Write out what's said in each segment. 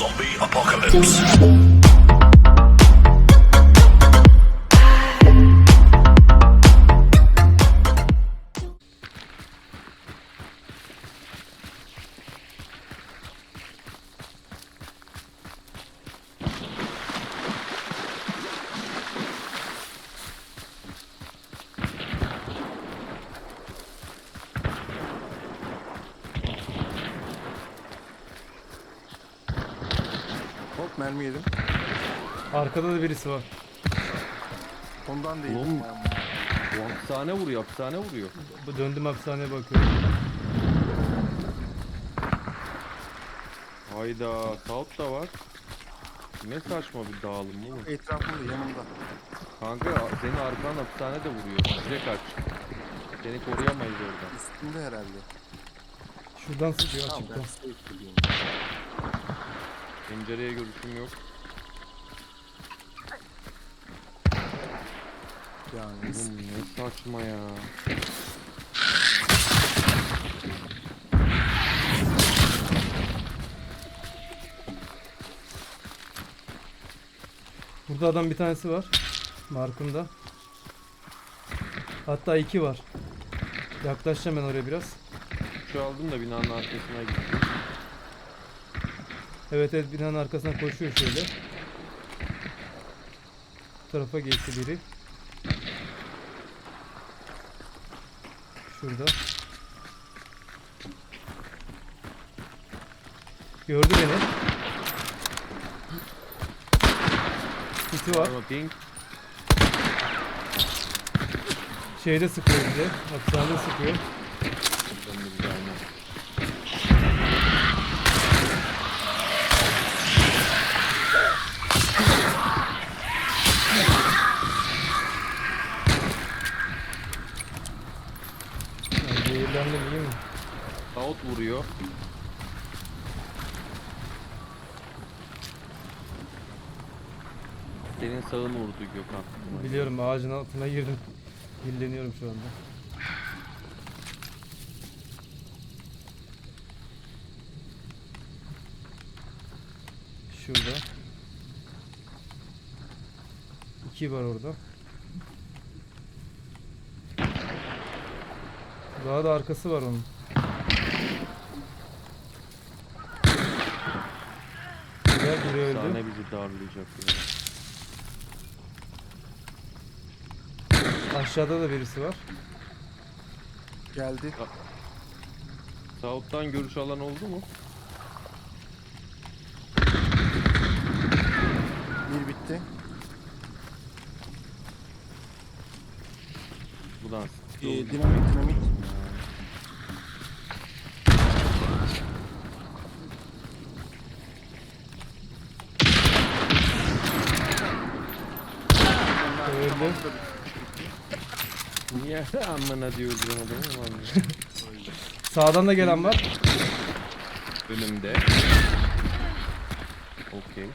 Zombie apocalypse. Hop mermi yedim. Arkada da birisi var. Ondan değil. Oğlum. Bu hapishane vuruyor, hapishane vuruyor. Bu döndüm hapishaneye bakıyorum. Hayda, South da var. Ne saçma bir dağılım bu. Etrafımda yanımda. Kanka seni arkan hapishane de vuruyor. Direkt kaç. Seni koruyamayız oradan. Üstünde herhalde. Şuradan sıkıyor Tamam açıktan. Pencereye görüşüm yok. Yani Oğlum ne saçma ya. Burada adam bir tanesi var. Markımda. Hatta iki var. Yaklaşacağım ben oraya biraz. Şu aldım da binanın arkasına gittim. Evet evet binanın arkasından koşuyor şöyle. Bu tarafa geçti biri. Şurada. Gördü beni. Kiti var. Şeyde sıkıyor bize. Hapishanede sıkıyor. Zehirlendim iyi mi? South vuruyor. Senin sağın vurdu Gökhan. Biliyorum ağacın altına girdim. Dilleniyorum şu anda. Şurada. İki var orada. Daha da arkası var onun. Güzel biri öldü. Sahne bizi darlayacak ya. Aşağıda da birisi var. geldi. South'tan görüş alan oldu mu? Bir bitti. Buradan Ee, dinamit dinamit. Öldü. Niye amına diyor adamı lan. Sağdan da gelen var. Önümde. Okey.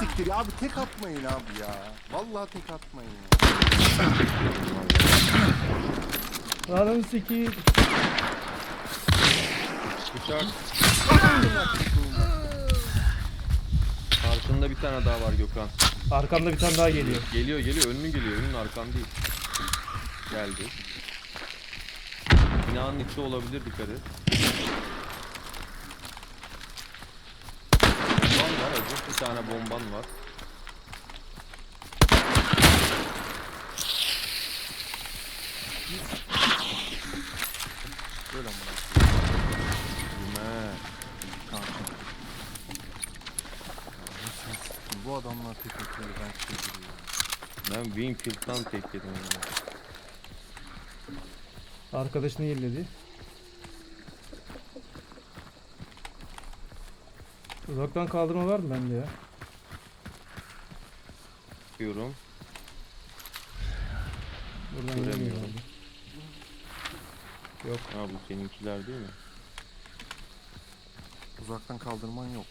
Siktir ya abi tek atmayın abi ya. Vallahi tek atmayın ya. Lanın sikiyim. Bıçak. Karşında bir tane daha var Gökhan. Arkamda bir tane daha geliyor. Geliyor geliyor önünü geliyor önün arkan değil. Geldi. Binanın içi olabilir dikkat et. Bomban var acı. Bir tane bomban var. Böyle amına. Yürüme. Kanka. Bu adamlar tek atıyor ben şey ya. Ben Winfield'dan tek yedim. ya. Arkadaşını yelledi. Uzaktan kaldırma var mı bende ya? Bakıyorum. Buradan Göremiyorum. yemiyor herhalde. Yok. Ha bu seninkiler değil mi? Uzaktan kaldırman yok.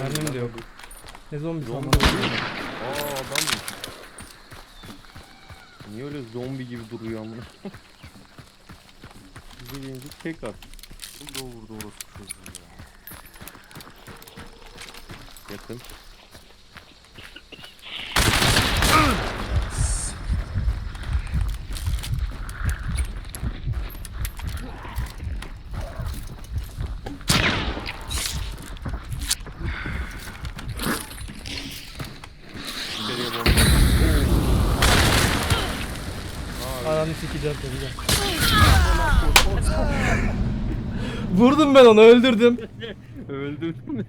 Mermim de yok. Ne Zombi değil mi? Aa adam mı? Niye öyle zombi gibi duruyor amına? Bize gelince tek at. Bunu da vurdu çocuğu ya. Yakın. Ananı sikeceğim de. Vurdum ben onu öldürdüm. Öldürdün mü?